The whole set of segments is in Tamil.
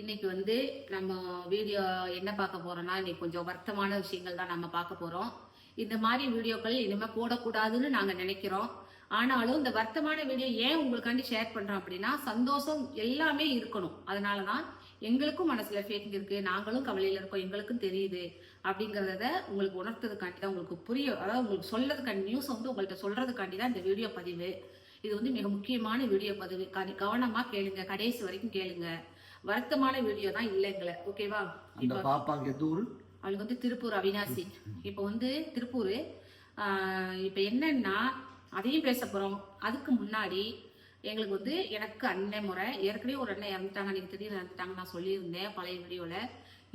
இன்னைக்கு வந்து நம்ம வீடியோ என்ன பார்க்க போறோம்னா இன்னைக்கு கொஞ்சம் வருத்தமான விஷயங்கள் தான் நம்ம பார்க்க போறோம். இந்த மாதிரி வீடியோக்கள் இனிமே போடக்கூடாதுன்னு நாங்க நினைக்கிறோம். ஆனாலும் இந்த வருத்தமான வீடியோ ஏன் உங்களுக்காண்டி ஷேர் பண்றோம் அப்படின்னா சந்தோஷம் எல்லாமே இருக்கணும். அதனாலதான் எங்களுக்கும் மனசுல ஃபேக்கிங் இருக்கு நாங்களும் கவலையில இருக்கோம் எங்களுக்கும் தெரியுது அப்படிங்கறத உங்களுக்கு உணர்த்ததுக்காண்டி தான் உங்களுக்கு புரிய அதாவது உங்களுக்கு சொல்றதுக்காண்டி நியூஸ் வந்து உங்கள்கிட்ட சொல்றதுக்காண்டி தான் இந்த வீடியோ பதிவு. இது வந்து மிக முக்கியமான வீடியோ பதிவு. கவனமா கேளுங்க. கடைசி வரைக்கும் கேளுங்க. வருத்தமான வீடியோ தான் இல்லைங்கள ஓகேவா அந்த பாப்பாக்கு எந்த ஊர்? அவளுக்கு வந்து திருப்பூர் அவினாசி. இப்போ வந்து திருப்பூர். இப்போ என்னன்னா அதையும் பேச போகிறோம் அதுக்கு முன்னாடி எங்களுக்கு வந்து எனக்கு அண்ணன் முறை ஏற்கனவே ஒரு அண்ணன் இறந்துட்டாங்க. நீங்கள் திடீர்னு இறந்துட்டாங்க நான் சொல்லியிருந்தேன் பழைய வீடியோவில்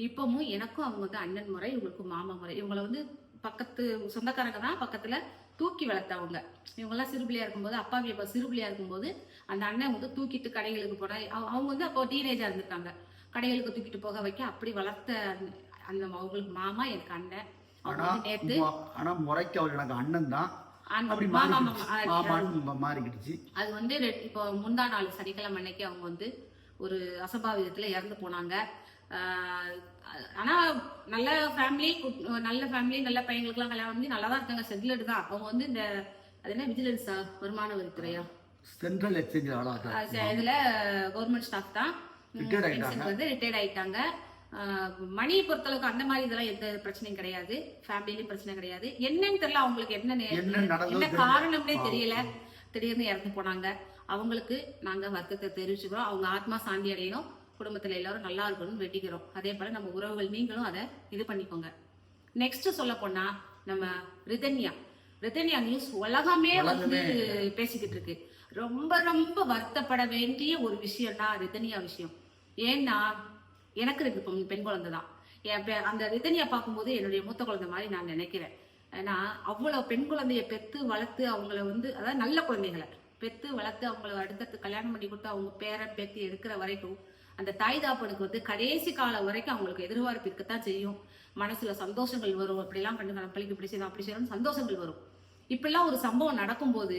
இப்போவும் எனக்கும் அவங்க வந்து அண்ணன் முறை இவங்களுக்கு மாமா முறை. இவங்களை வந்து பக்கத்து சொந்தக்காரங்க தான் பக்கத்தில் தூக்கி வளர்த்தவங்க. இவங்கெல்லாம் சிறுபிள்ளையா இருக்கும்போது அப்பாவி அப்பா சிறுபிள்ளையா இருக்கும்போது அந்த அண்ணன் வந்து தூக்கிட்டு கடைகளுக்கு போன அவ- அவங்க வந்து அப்போ டீனேஜா இருந்திருக்காங்க. கடைகளுக்கு தூக்கிட்டு போக வைக்க அப்படி வளர்த்த அந்த- அவங்களுக்கு மாமா எனக்கு அண்ணன். ஆனா ஆனா முறைக்கு அவர் எனக்கு அண்ணன் தான். மாறிக்கிடுச்சு. அது- வந்து இப்போ முந்தா நாள் சனிக்கிழமை அன்னைக்கு அவங்க வந்து ஒரு அசம்பாவிதத்துல இறந்து போனாங்க. ஆனா நல்ல ஃபேமிலி நல்ல ஃபேமிலி நல்ல பையங்களுக்குலாம் கல்யாணம் பண்ணி நல்லா தான் இருக்காங்க. செட்டில்டு தான். அவங்க வந்து இந்த அது என்ன விஜிலன்ஸா வருமான வரித்துறையா? சென்ட்ரல் எக்ஸ்சேஞ்ச் இதுல கவர்மெண்ட் ஸ்டாஃப் தான். வந்து ரிட்டையர்ட் ஆயிட்டாங்க. மணியை பொறுத்தளவுக்கு அந்த மாதிரி இதெல்லாம் எந்த பிரச்சனையும் கிடையாது. ஃபேமிலியும் பிரச்சனை கிடையாது. என்னன்னு தெரியல அவங்களுக்கு என்ன என்ன. காரணம்னே தெரியல. திடீர்னு இறந்து போனாங்க. அவங்களுக்கு நாங்க வருத்தத்தை தெரிவிச்சுக்கிறோம். அவங்க ஆத்மா சாந்தி அடையணும். குடும்பத்துல எல்லாரும் நல்லா இருக்கணும்னு வெட்டிக்கிறோம் அதே போல நம்ம உறவுகள் நீங்களும் அதை இது பண்ணிக்கோங்க. நெக்ஸ்ட் சொல்ல போனா நம்ம ரிதன்யா. ரிதன்யா நியூஸ் உலகமே வந்து பேசிக்கிட்டு இருக்கு. ரொம்ப ரொம்ப வருத்தப்பட வேண்டிய ஒரு விஷயம்னா ரிதனியா விஷயம். ஏன்னா எனக்கு ரெண்டு பெண் குழந்தை தான் என் பெ- அந்த ரிதனியா பார்க்கும்போது என்னுடைய மூத்த குழந்தை மாதிரி நான் நினைக்கிறேன். ஏன்னா அவ்வளோ பெண் குழந்தைய பெற்று வளர்த்து அவங்கள வந்து அதாவது நல்ல குழந்தைகளை பெற்று வளர்த்து அவங்கள அடுத்தடுத்து கல்யாணம் பண்ணி கொடுத்து அவங்க பேரன் பேத்தி எடுக்கிற வரைக்கும் அந்த தாய் தாப்பனுக்கு வந்து கடைசி காலம் வரைக்கும் அவங்களுக்கு எதிர்பார்ப்பு இருக்கத்தான் செய்யும். மனசுல சந்தோஷங்கள் வரும். அப்படிலாம் பண்ணுங்க நம்ம பிள்ளைக்கு இப்படி செய்யணும் அப்படி செய்யணும் சந்தோஷங்கள் வரும். இப்பெல்லாம் ஒரு சம்பவம் நடக்கும்போது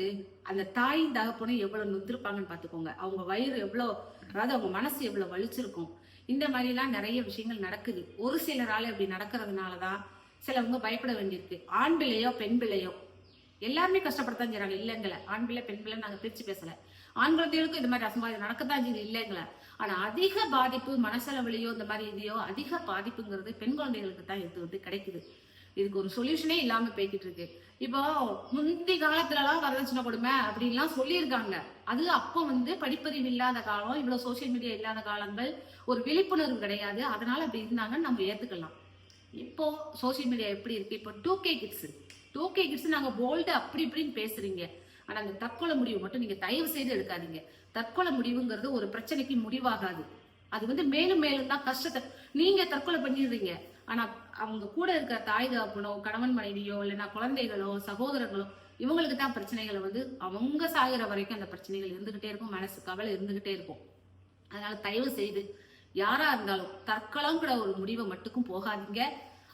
அந்த தாய் தகப்பனும் எவ்வளவு நொந்திருப்பாங்கன்னு பாத்துக்கோங்க அவங்க வயிறு எவ்வளவு அதாவது அவங்க மனசு எவ்வளவு வலிச்சிருக்கும். இந்த மாதிரிலாம் நிறைய விஷயங்கள் நடக்குது. ஒரு சிலரால இப்படி நடக்கிறதுனாலதான் சிலவங்க பயப்பட வேண்டியிருக்கு. ஆண் பிள்ளையோ பெண் பிள்ளையோ எல்லாருமே கஷ்டப்படத்தான் செய்யறாங்க இல்லைங்கள ஆண் பிள்ளை பெண் பிள்ளை நாங்க பிரிச்சு பேசல. ஆண் குழந்தைகளுக்கும் இது மாதிரி அசம்பாவிதம் நடக்கத்தான் செய்யுது. இல்லைங்கள ஆனா அதிக பாதிப்பு மனசளவுலையோ இந்த மாதிரி இதையோ அதிக பாதிப்புங்கிறது பெண் குழந்தைகளுக்கு தான் இது வந்து கிடைக்குது. இதுக்கு ஒரு சொல்யூஷனே இல்லாம போய்கிட்டு இருக்கு. இப்போ முந்தி காலத்துலலாம் வரதட்சணை கொடுமை அப்படின்லாம் சொல்லியிருக்காங்க. அது அப்போ வந்து படிப்பறிவு இல்லாத காலம் இவ்வளவு சோஷியல் மீடியா இல்லாத காலங்கள் ஒரு விழிப்புணர்வு கிடையாது. அதனால அப்படி இருந்தாங்கன்னு நம்ம ஏத்துக்கலாம். இப்போ சோஷியல் மீடியா எப்படி இருக்கு? இப்போ two K kids two K kids நாங்க போல்டு அப்படி இப்படின்னு பேசுறீங்க. ஆனா அந்த தற்கொலை முடிவு மட்டும் நீங்க தயவு செய்து எடுக்காதீங்க. தற்கொலை முடிவுங்கிறது ஒரு பிரச்சனைக்கு முடிவாகாது. அது வந்து மேலும் மேலும் தான் கஷ்டத்தை நீங்க தற்கொலை பண்ணிடுறீங்க. ஆனா அவங்க கூட இருக்கிற தாய் தகப்பனோ கணவன் மனைவியோ இல்லைன்னா குழந்தைகளோ சகோதரங்களோ இவங்களுக்கு தான் பிரச்சனைகளை வந்து அவங்க சாகிற வரைக்கும் அந்த பிரச்சனைகள் இருந்துகிட்டே இருக்கும் மனசு கவலை இருந்துகிட்டே இருக்கும். அதனால தயவு செய்து யாரா இருந்தாலும் தற்கொலைங்கிற ஒரு முடிவை மட்டுக்கும் போகாதீங்க.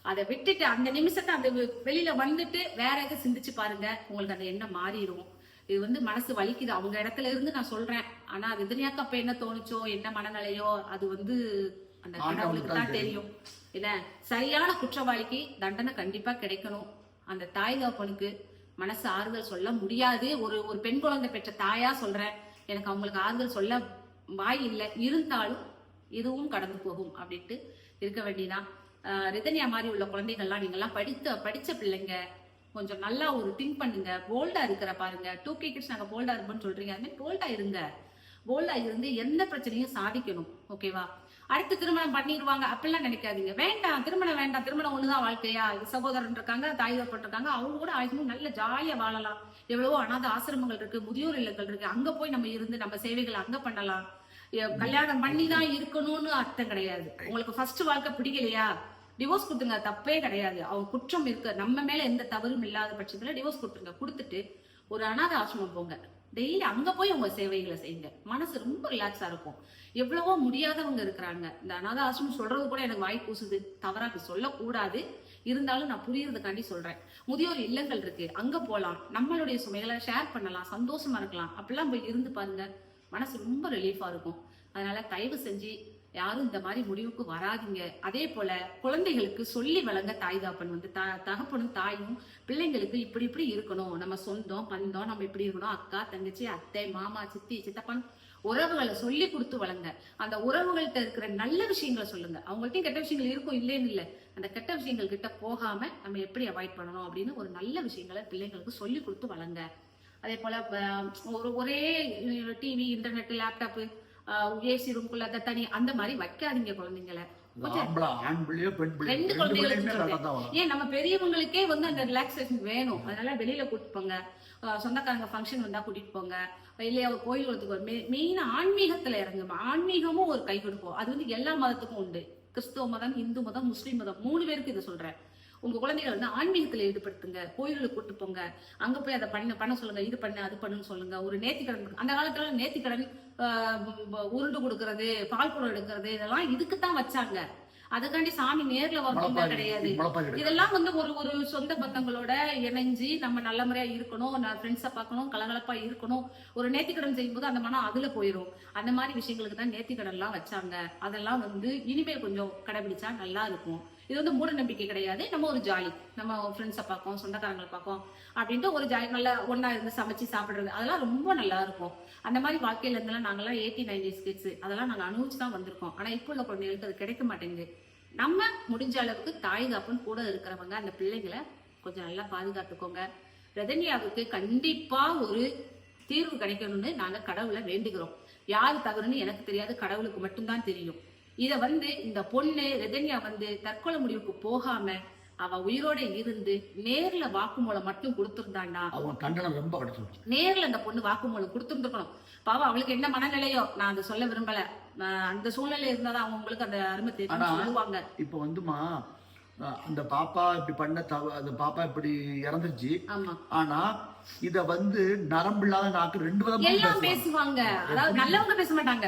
அதை விட்டுட்டு அந்த நிமிஷத்தை அந்த வெ- வெளியில வந்துட்டு வேற எதை சிந்திச்சு பாருங்க. உங்களுக்கு அந்த எண்ணம் மாறிடும் இது வந்து மனசு வலிக்குது. அவங்க இடத்துல இருந்து நான் சொல்றேன். ஆனா அது எதிரியாக்க அப்ப என்ன தோணுச்சோ என்ன மனநிலையோ அது வந்து அந்த கடவுளுக்கு தான் தெரியும். என்ன? சரியான குற்றவாளிக்கு தண்டனை கண்டிப்பா கிடைக்கணும். அந்த தாய் தகப்பனுக்கு மனசு ஆறுதல் சொல்ல முடியாது. ஒரு ஒரு பெண் குழந்தை பெற்ற தாயா சொல்றேன். எனக்கு அவங்களுக்கு ஆறுதல் சொல்ல வாய் இல்லை. இருந்தாலும் இதுவும் கடந்து போகும் அப்படின்ட்டு இருக்க வேண்டியதான் ரிதன்யா மாதிரி உள்ள குழந்தைகள்லாம் நீங்கெல்லாம் படித்த படிச்ச பிள்ளைங்க கொஞ்சம் நல்லா ஒரு திங்க் பண்ணுங்க. போல்டா இருக்கிற பாருங்க. டூ கே கிட்ஸ் நாங்க போல்டா இருப்போம்னு சொல்றீங்க. அது மாதிரி போல்டா இருங்க. போல்டா இருந்து எந்த பிரச்சனையும் சாதிக்கணும். ஓகேவா அடுத்து திருமணம் பண்ணிடுவாங்க அப்படிலாம் நினைக்காதீங்க. வேண்டாம் திருமணம் வேண்டாம் திருமணம் ஒண்ணுதான் வாழ்க்கையா? சகோதரன் இருக்காங்க தாய் இருக்காங்க அவங்க கூட ஆயுதமும் நல்ல ஜாலியா வாழலாம். எவ்வளவோ அனாத ஆசிரமங்கள் இருக்கு முதியோர் இல்லங்கள் இருக்கு. அங்க போய் நம்ம இருந்து நம்ம சேவைகளை அங்க பண்ணலாம். கல்யாணம் பண்ணி தான் இருக்கணும்னு அர்த்தம் கிடையாது. உங்களுக்கு ஃபர்ஸ்ட் வாழ்க்கை பிடிக்கலையா? டிவோர்ஸ் கொடுத்துங்க தப்பே கிடையாது. அவங்க குற்றம் இருக்கு. நம்ம மேல எந்த தவறும் இல்லாத பட்சத்துல டிவோர்ஸ் கொடுத்துருங்க. கொடுத்துட்டு ஒரு அனாதை ஆசிரமம் போங்க. டெய்லி அங்க போய் உங்க சேவைகளை செய்யுங்க. மனசு ரொம்ப ரிலாக்ஸா இருக்கும். எவ்வளவோ முடியாதவங்க இருக்கிறாங்க. இந்த அனாதை ஆசிரமம் சொல்றது கூட எனக்கு வாய் கூசுது தவறாக சொல்லக்கூடாது. இருந்தாலும் நான் புரியறதுக்காண்டி சொல்றேன். முதியோர் இல்லங்கள் இருக்கு. அங்க போகலாம் நம்மளுடைய சுமைகளை ஷேர் பண்ணலாம். சந்தோஷமா இருக்கலாம். அப்படிலாம் போய் இருந்து பாருங்க. மனசு ரொம்ப ரிலீஃபா இருக்கும். அதனால தயவு செஞ்சு யாரும் இந்த மாதிரி முடிவுக்கு வராதீங்க. அதே போல குழந்தைகளுக்கு சொல்லி வழங்க தாய் தாப்பன் வந்து த- தகப்பனும் தாயும் பிள்ளைங்களுக்கு இப்படி இப்படி இருக்கணும். நம்ம சொந்தம் பந்தம் நம்ம இப்படி இருக்கணும். அக்கா தங்கச்சி அத்தை மாமா சித்தி சித்தப்பன் உறவுகளை சொல்லி கொடுத்து வளங்க அந்த உறவுகள்கிட்ட இருக்கிற நல்ல விஷயங்களை சொல்லுங்க. அவங்கள்ட்டையும் கெட்ட விஷயங்கள் இருக்கும் இல்லைன்னு இல்லை. அந்த கெட்ட விஷயங்கள் கிட்ட போகாம நம்ம எப்படி அவாய்ட் பண்ணணும் அப்படின்னு ஒரு நல்ல விஷயங்களை பிள்ளைங்களுக்கு சொல்லி கொடுத்து வளங்க அதே போல ஒரு ஒரே டிவி இன்டர்நெட் லேப்டாப்பு ஏசி ரூம்குள்ள அதை தனி அந்த மாதிரி வைக்காதீங்க குழந்தைங்கள. ரெண்டு குழந்தைகளுக்கு. ஏன் நம்ம பெரியவங்களுக்கே வந்து அந்த ரிலாக்ஸேஷன் வேணும். அதனால வெளியில கூட்டிட்டு போங்க. சொந்தக்காரங்க ஃபங்க்ஷன் வந்தா கூட்டிட்டு போங்க. இல்லையா ஒரு கோயில் குளத்துக்கு மெயின் ஆன்மீகத்துல இறங்குமா? ஆன்மீகமும் ஒரு கை கொடுப்போம் அது வந்து எல்லா மதத்துக்கும் உண்டு. கிறிஸ்துவ மதம் இந்து மதம் முஸ்லீம் மதம். மூணு பேருக்கு இதை சொல்றேன். உங்க குழந்தைகளை வந்து ஆன்மீகத்துல ஈடுபடுத்துங்க. கோயிலுக்கு கூட்டு போங்க. அங்க போய் அதை பண்ண பண்ண சொல்லுங்க. இது பண்ண அது பண்ணுன்னு சொல்லுங்க. ஒரு நேர்த்திக்கடன் அந்த காலத்துல நேர்த்திக்கடன் உருண்டு கொடுக்கறது பால் குடம் எடுக்கிறது இதெல்லாம் இதுக்கு தான் வச்சாங்க. அதுக்காண்டி சாமி நேர்ல வரணும் முளைப்பாரி கிடையாது. இதெல்லாம் வந்து ஒரு ஒரு சொந்த பந்தங்களோட இணைஞ்சு நம்ம நல்ல முறையா இருக்கணும் ஃப்ரெண்ட்ஸை பார்க்கணும் கலகலப்பா இருக்கணும். ஒரு நேர்த்திக்கடன் செய்யும்போது அந்த மனம் அதுல போயிடும் அந்த மாதிரி விஷயங்களுக்கு தான் நேர்த்திக்கடன்லாம் வச்சாங்க. அதெல்லாம் வந்து இனிமேல் கொஞ்சம் கடைபிடிச்சா நல்லா இருக்கும். இது வந்து மூட நம்பிக்கை கிடையாது. நம்ம ஒரு ஜாலி. நம்ம ஃப்ரெண்ட்ஸை பார்ப்போம் சொந்தக்காரங்களை பார்ப்போம் அப்படின்ட்டு ஒரு ஜாலி நல்லா ஒண்ணா இருந்து சமைச்சு சாப்பிடுறது அதெல்லாம் ரொம்ப நல்லா இருக்கும். அந்த மாதிரி வாழ்க்கையில இருந்தெல்லாம் நாங்கெல்லாம் எயிட்டி நைன்டிஸ் கிட்ஸ் அதெல்லாம் நாங்க அனுபவிச்சு தான் வந்திருக்கோம். ஆனா இப்போ உள்ள குழந்தைகளுக்கு அது கிடைக்க மாட்டேங்குது. நம்ம முடிஞ்ச அளவுக்கு தாய் காப்புன்னு கூட இருக்கிறவங்க அந்த பிள்ளைகளை கொஞ்சம் நல்லா பாதுகாத்துக்கோங்க. ரதன்யாவுக்கு கண்டிப்பா ஒரு தீர்வு கிடைக்கணும்னு நாங்க கடவுளை வேண்டுகிறோம். யார் தவறுன்னு எனக்கு தெரியாது கடவுளுக்கு மட்டும்தான் தெரியும். இத வந்து இந்த பொண்ணு ரதன்யா வந்து தற்கொலை முடிவுக்கு போகாம அவ உயிரோட இருந்து நேர்ல வாக்குமூலம் மட்டும் கொடுத்திருந்தாண்டா அவன் ரொம்ப நேர்ல அந்த பொண்ணு வாக்குமூலம் கொடுத்துருந்துருக்கணும். பாவம் அவளுக்கு என்ன மனநிலையோ நான் அதை சொல்ல விரும்பல. அந்த சூழ்நிலை இருந்தாதான் அவங்களுக்கு அந்த அருமை தெரியும் சொல்லுவாங்க. இப்போ வந்துமா அந்த பாப்பா இப்படி பண்ண தவ அந்த பாப்பா இப்படி இறந்துருச்சு. ஆமா. ஆனா இத வந்து நரம்பு இல்லாத நாக்கு ரெண்டு விதமா எல்லாம் பேசுவாங்க. அதாவது நல்லவங்க பேச மாட்டாங்க.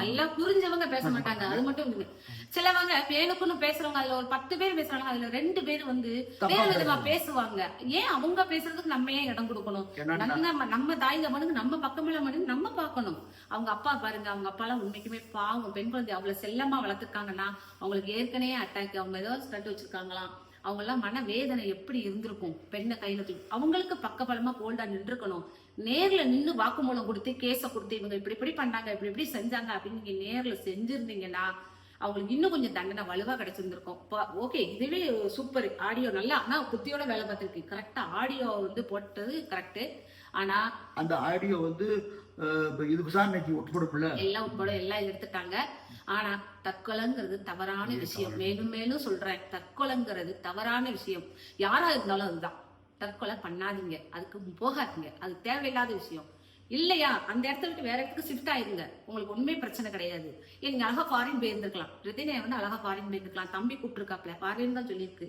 நல்லா புரிஞ்சவங்க பேச மாட்டாங்க. அது மட்டும் இல்லை. சிலவங்க வேணுக்குன்னு பேசுறவங்க அதுல ஒரு பத்து பேர் பேசுறாங்க அதுல ரெண்டு பேர் வந்து வேற விதமா பேசுவாங்க. ஏன் அவங்க பேசுறதுக்கு நம்ம ஏன் இடம் கொடுக்கணும்? நம்ம நம்ம தாய் தமனுக்கு நம்ம பக்கமில்ல மனுக்கு நம்ம பார்க்கணும். அவங்க அப்பா பாருங்க அவங்க அப்பா எல்லாம் உண்மைக்குமே பாவம். பெண் குழந்தை அவ்வளவு செல்லமா வளர்த்துருக்காங்கன்னா அவங்களுக்கு ஏற்கனவே அட்டாக் அவங்க ஏதோ ஸ்டண்ட் வச்சிருக்காங்களாம் இருக்காங்களாம் அவங்கெல்லாம் மன வேதனை எப்படி இருந்திருக்கும்? பெண்ணை கையில தூக்கி அவங்களுக்கு பக்கபலமா போல்டா நின்றுக்கணும். நேர்ல நின்று வாக்குமூலம் கொடுத்து கேஸை கொடுத்து இவங்க இப்படி இப்படி பண்ணாங்க இப்படி இப்படி செஞ்சாங்க அப்படின்னு நீங்க நேர்ல செஞ்சிருந்தீங்கன்னா அவங்களுக்கு இன்னும் கொஞ்சம் தண்டனை வலுவா கிடைச்சிருந்திருக்கும். ஓகே இதுவே சூப்பர் ஆடியோ நல்லா ஆனா புத்தியோட வேலை பார்த்துருக்கு. கரெக்டா ஆடியோ வந்து போட்டது கரெக்ட் ஆனா அந்த ஆடியோ வந்து இது விசாரணைக்கு உட்படும்ல? எல்லாம் உட்பட எல்லாம் எடுத்துட்டாங்க. ஆனா தற்கொலைங்கிறது தவறான விஷயம். மேலும் மேலும் சொல்றேன் தற்கொலைங்கிறது தவறான விஷயம். யாரா இருந்தாலும் அதுதான். தற்கொலை பண்ணாதீங்க. அதுக்கு போகாதீங்க. அது தேவையில்லாத விஷயம். இல்லையா? அந்த இடத்த விட்டு வேற இடத்துக்கு ஷிஃப்ட் ஆயிருங்க. உங்களுக்கு உண்மை பிரச்சனை கிடையாது. நீங்க அழகா ஃபாரின் போயிருந்திருக்கலாம் ரித்தினை வந்து அழகா ஃபாரின் போயிருந்திருக்கலாம் தம்பி கூப்பிட்டுருக்காப்ல. ஃபாரின் தான் சொல்லியிருக்கு.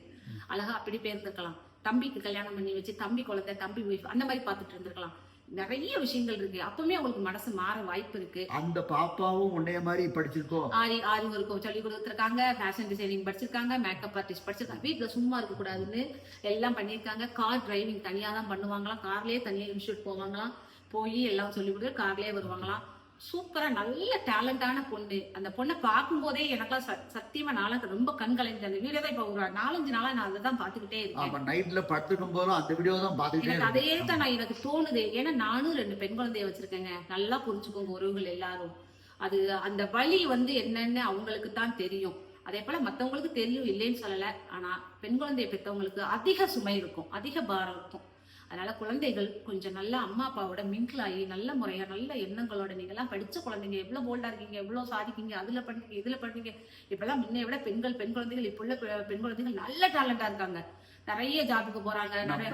அழகா அப்படி போயிருந்திருக்கலாம் தம்பிக்கு கல்யாணம் பண்ணி வச்சு தம்பி குழந்தை தம்பி ஒய்ஃப் அந்த மாதிரி பார்த்துட்டு இருந்திருக்கலாம். நிறைய விஷயங்கள் இருக்கு. அப்பவுமே உங்களுக்கு மனசு மாற வாய்ப்பு இருக்கு. அந்த பாப்பாவும் உன்னைய மாதிரி படிச்சிருக்கோ? ஆரி ஆரி ஒர்க்கும் சொல்லி கொடுத்துருக்காங்க. ஃபேஷன் டிசைனிங் படிச்சிருக்காங்க. மேக்கப் ஆர்டிஸ்ட் படிச்சிருக்காங்க. வீட்டுல சும்மா இருக்க கூடாதுன்னு எல்லாம் பண்ணியிருக்காங்க. கார் டிரைவிங் தனியா தான் பண்ணுவாங்களாம் கார்லயே தனியா இன்ஸ்டியூட் போவாங்களாம். போய் எல்லாம் சொல்லி கொடுத்து கார்லயே வருவாங்களாம். சூப்பரா நல்ல டேலண்டான பொண்ணு. அந்த பொண்ணை பார்க்கும்போதே எனக்கெல்லாம் ச- சத்தியமா நாளாக ரொம்ப கண் கலைஞ்சு அந்த வீடியோ தான் இப்ப ஒரு நாலஞ்சு நாளா நான் அதை தான் பார்த்துக்கிட்டே இருக்கேன். நைட்ல படுத்துக்கும் போதும் அந்த வீடியோ தான் பார்த்துக்கிட்டே எனக்கு அதே தான் நான் எனக்கு தோணுது. ஏன்னா நானும் ரெண்டு பெண் குழந்தைய வச்சிருக்கேங்க. நல்லா புரிஞ்சுக்கோங்க உறவுகள் எல்லாரும். அது அந்த வழி வந்து என்னன்னு அவங்களுக்கு தான் தெரியும். அதே போல மத்தவங்களுக்கு தெரியும் இல்லைன்னு சொல்லல. ஆனா பெண் குழந்தையை பெற்றவங்களுக்கு அதிக சுமை இருக்கும். அதிக பாரம் இருக்கும் அதனால குழந்தைகள் கொஞ்சம் நல்ல அம்மா அப்பாவோட மிங்கிள் ஆகி நல்ல முறையா நல்ல எண்ணங்களோட நீங்க எல்லாம் படிச்ச குழந்தைங்க எவ்வளவு போல்டா இருக்கீங்க எவ்வளவு சாதிக்கீங்க அதுல பண்ணீங்க இதுல பண்ணீங்க இப்பெல்லாம் முன்னைய விட பெண்கள் பெண் குழந்தைகள் இப்ப உள்ள பெண் குழந்தைகள் நல்ல டேலண்டா இருக்காங்க. நிறைய ஜாபுக்கு போறாங்க நிறைய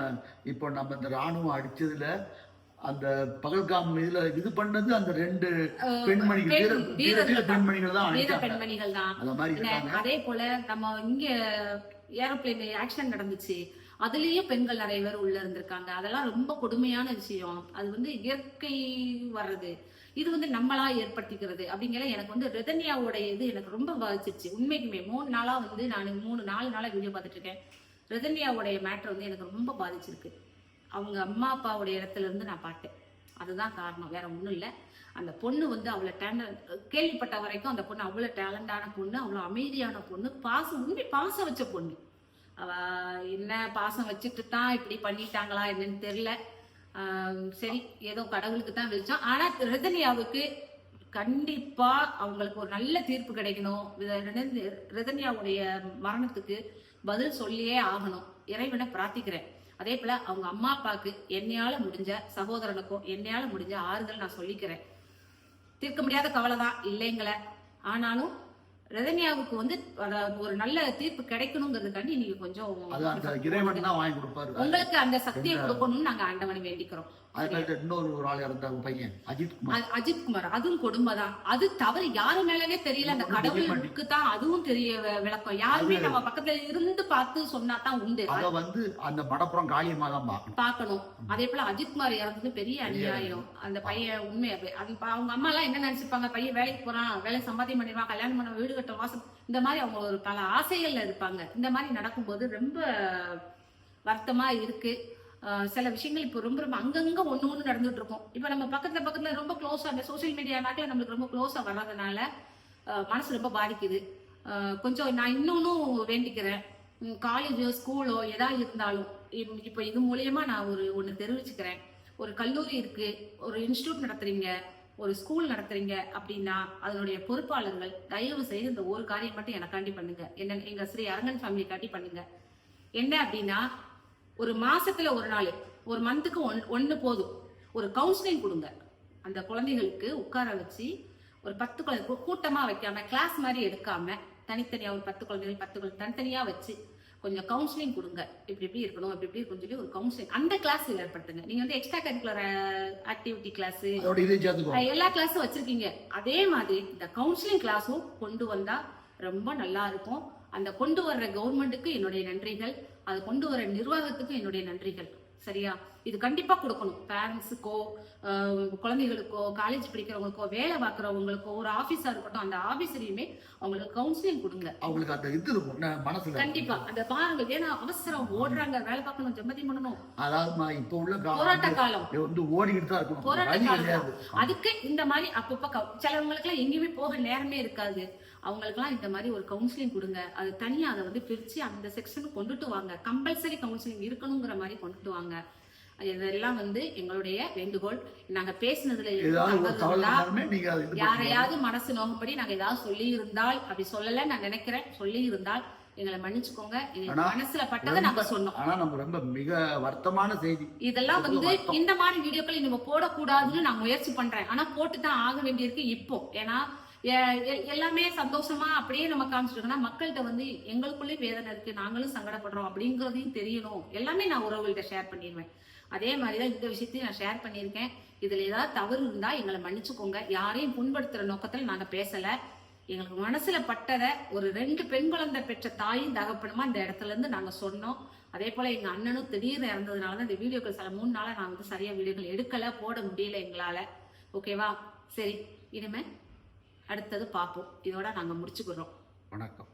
இப்போ நம்ம இந்த ராணுவம் அடிச்சதுல அந்த பகல்காம் இதுல இது பண்ணது அந்த ரெண்டு பெண்மணிகள். பெண்மணிகள் தான் பெண்மணிகள் தான். அதே போல நம்ம இங்க ஏரோப்ளேன் ஆக்சிடென்ட் நடந்துச்சு. அதுலேயும் பெண்கள் நிறைய பேர் உள்ள இருந்திருக்காங்க. அதெல்லாம் ரொம்ப கொடுமையான விஷயம். அது வந்து இயற்கை வர்றது. இது வந்து நம்மளா ஏற்படுத்திக்கிறது அப்படிங்கிற எனக்கு வந்து ரெதன்யாவோட இது எனக்கு ரொம்ப பாதிச்சிருச்சு. உண்மைக்குமே மூணு நாளா வந்து நான் மூணு நாலு நாளா வீடியோ பார்த்துட்டு இருக்கேன். ரெதன்யாவுடைய மேட்ரு வந்து எனக்கு ரொம்ப பாதிச்சிருக்கு. அவங்க அம்மா அப்பாவுடைய இடத்துல இருந்து நான் பார்த்தேன். அதுதான் காரணம். வேற ஒன்றும் இல்லை. அந்த பொண்ணு வந்து அவ்வளோ டேலண்ட் கேள்விப்பட்ட வரைக்கும் அந்த பொண்ணு அவ்வளோ டேலண்டான பொண்ணு அவ்வளோ அமைதியான பொண்ணு பாசம் உண்மை பாசம் வச்ச பொண்ணு. அவ என்ன பாசம் வச்சுட்டு தான் இப்படி பண்ணிட்டாங்களா என்னன்னு தெரியல. சரி ஏதோ கடவுளுக்கு தான் வெளிச்சம். ஆனா ரஜினியாவுக்கு கண்டிப்பா அவங்களுக்கு ஒரு நல்ல தீர்ப்பு கிடைக்கணும். ரஜினியாவுடைய மரணத்துக்கு பதில் சொல்லியே ஆகணும். இறைவனை பிரார்த்திக்கிறேன். அதே போல அவங்க அம்மா அப்பாவுக்கு என்னையால முடிஞ்ச சகோதரனுக்கும் என்னையால முடிஞ்ச ஆறுதல் நான் சொல்லிக்கிறேன். தீர்க்க முடியாத கவலை தான் இல்லைங்கள. ஆனாலும் ரஜினியாவுக்கு வந்து ஒரு நல்ல தீர்ப்பு கிடைக்கணுங்கிறதுக்காண்டி நீங்க கொஞ்சம் தான் உங்களுக்கு அந்த சக்தியை கொடுக்கணும்னு நாங்க ஆண்டவனை வேண்டிக்கிறோம். அது மாதிரி இன்னொரு ஒரு ஆள் இறந்தாங்க பையன் அஜித் குமார். அதுவும் கொடுமைதான் அது தவறு யாரு மேலவே தெரியல. அந்த கடவுளுக்கு தான் அதுவும் தெரிய விளக்கம். யாருமே நம்ம பக்கத்துல இருந்து பார்த்து சொன்னா தான் உண்டு. அத வந்து அந்த மடப்புறம் காளியம்மா தான் பார்க்கணும். அதே போல அஜித் குமார் இறந்தது பெரிய அநியாயம். அந்த பையன் உண்மை அவங்க அம்மா எல்லாம் என்ன நினைச்சிருப்பாங்க? பையன் வேலைக்கு போறான் வேலை சம்பாத்தியம் பண்ணிடுவான் கல்யாணம் பண்ண வீடு கட்ட வாசம். இந்த மாதிரி அவங்க ஒரு பல ஆசைகள்ல இருப்பாங்க. இந்த மாதிரி நடக்கும்போது ரொம்ப வருத்தமா இருக்கு. சில விஷயங்கள் இப்போ ரொம்ப ரொம்ப அங்கங்க ஒன்று ஒன்று நடந்துட்டு இருக்கும். இப்போ நம்ம பக்கத்துல பக்கத்துல ரொம்ப க்ளோஸா அந்த சோஷியல் மீடியா நாட்டில் நம்மளுக்கு ரொம்ப க்ளோஸா வர்றதுனால மனசு ரொம்ப பாதிக்குது. கொஞ்சம் நான் இன்னொன்னும் வேண்டிக்கிறேன். காலேஜோ ஸ்கூலோ எதா இருந்தாலும் இம்- இப்போ இது மூலியமா நான் ஒரு ஒன்று தெரிவிச்சுக்கிறேன். ஒரு கல்லூரி இருக்கு. ஒரு இன்ஸ்டியூட் நடத்துறீங்க. ஒரு ஸ்கூல் நடத்துறீங்க அப்படின்னா அதனுடைய பொறுப்பாளர்கள் தயவு செய்து இந்த ஒரு காரியம் மட்டும் எனக்காண்டி பண்ணுங்க. என்ன எங்க ஸ்ரீ அரங்கன் ஃபேமிலி காட்டி பண்ணுங்க. என்ன அப்படின்னா ஒரு மாசத்துல ஒரு நாள் ஒரு மந்த்துக்கு ஒன் ஒன்று போதும். ஒரு கவுன்சிலிங் கொடுங்க. அந்த குழந்தைகளுக்கு உட்கார வச்சு ஒரு பத்து குழந்தை கூட்டமாக கூட்டமா வைக்காம கிளாஸ் மாதிரி எடுக்காம தனித்தனியா ஒரு பத்து குழந்தைகள் பத்து குழந்தை தனித்தனியா வச்சு கொஞ்சம் கவுன்சிலிங் கொடுங்க. இப்படி இப்படி இருக்கணும் இப்படி இப்படி இருக்கும்னு சொல்லி ஒரு கவுன்சிலிங் அந்த கிளாஸ் ஏற்படுத்துங்க. நீங்க வந்து எக்ஸ்ட்ரா கரிக்குலர் ஆக்டிவிட்டி கிளாஸ் எல்லா கிளாஸும் வச்சிருக்கீங்க. அதே மாதிரி இந்த கவுன்சிலிங் கிளாஸும் கொண்டு வந்தா ரொம்ப நல்லா இருக்கும். அந்த கொண்டு வர்ற கவர்மெண்ட்டுக்கு என்னுடைய நன்றிகள். அது கொண்டு வர நிர்வாகத்துக்கும் என்னுடைய நன்றிகள். சரியா? இது கண்டிப்பா கொடுக்கணும். பேரண்ட்ஸுக்கோ குழந்தைகளுக்கோ காலேஜ் படிக்கிறவங்களுக்கோ வேலை பார்க்குறவங்களுக்கோ ஒரு ஆபீஸா இருக்கட்டும் அந்த ஆபீஸ்லயுமே அவங்களுக்கு கவுன்சிலிங் கொடுங்க. அவங்களுக்கு அந்த இது இருக்கும் மனசுல கண்டிப்பா. அந்த பாருங்க ஏன்னா அவசரம் ஓடுறாங்க வேலை பார்க்கணும் ஜம்மதி பண்ணணும். அதாவதுமா இப்ப உள்ள போராட்ட காலம். வந்து ஓடிக்கிட்டு தான் இருக்கணும். போராட்ட காலம். அதுக்கு இந்த மாதிரி அப்பப்ப சிலவங்களுக்கு எல்லாம் எங்கேயுமே போக நேரமே இருக்காது. அவங்களுக்குலாம் இந்த மாதிரி ஒரு கவுன்சிலிங் கொடுங்க. அது தனியா அதை வந்து பிரிச்சு அந்த செக்ஷனுக்கு கொண்டுட்டு வாங்க. கம்பல்சரி கவுன்சிலிங் இருக்கணுங்கிற மாதிரி கொண்டுட்டு வாங்க. இதெல்லாம் வந்து எங்களுடைய வேண்டுகோள். நாங்க பேசினதுல. யாரையாவது மனசு நோகும்படி நாங்க ஏதாவது சொல்லி இருந்தால் அப்படி சொல்லல நான் நினைக்கிறேன் சொல்லி இருந்தால் எங்களை மன்னிச்சுக்கோங்க. மனசுல பட்டதை நாங்க சொன்னோம். ஆனா நம்ம ரொம்ப மிக வருத்தமான செய்தி. இதெல்லாம் வந்து. இந்த மாதிரி வீடியோக்களை நம்ம போடக்கூடாதுன்னு நான் முயற்சி பண்றேன். ஆனா போட்டு தான் ஆக வேண்டியிருக்கு இப்போ. ஏன்னா எல்லாமே சந்தோஷமா அப்படியே நம்ம காமிச்சிட்டோம்னா மக்கள்கிட்ட வந்து எங்களுக்குள்ளே வேதனை இருக்கு நாங்களும் சங்கடப்படுறோம் அப்படிங்கறதையும் தெரியணும். எல்லாமே நான் உறவுகள்கிட்ட ஷேர் பண்ணிடுவேன் அதே மாதிரிதான் இந்த விஷயத்தையும் நான் ஷேர் பண்ணியிருக்கேன். இதுல ஏதாவது தவறு இருந்தா எங்களை மன்னிச்சுக்கோங்க. யாரையும் புண்படுத்துற நோக்கத்தில் நாங்க பேசல. எங்களுக்கு மனசுல பட்டதை ஒரு ரெண்டு பெண் குழந்தை பெற்ற தாயும் தகப்பனுமா இந்த இடத்துல இருந்து நாங்க சொன்னோம். அதே போல எங்க அண்ணனும் திடீர்னு இறந்ததுனால தான் இந்த வீடியோக்கள் சில மூணு நாளா நான் வந்து சரியா வீடியோக்கள் எடுக்கல போட முடியல எங்களால. ஓகேவா? சரி இனிமே அடுத்தது பார்ப்போம். இதோட நாங்கள் முடிச்சுக்கிறோம். வணக்கம்.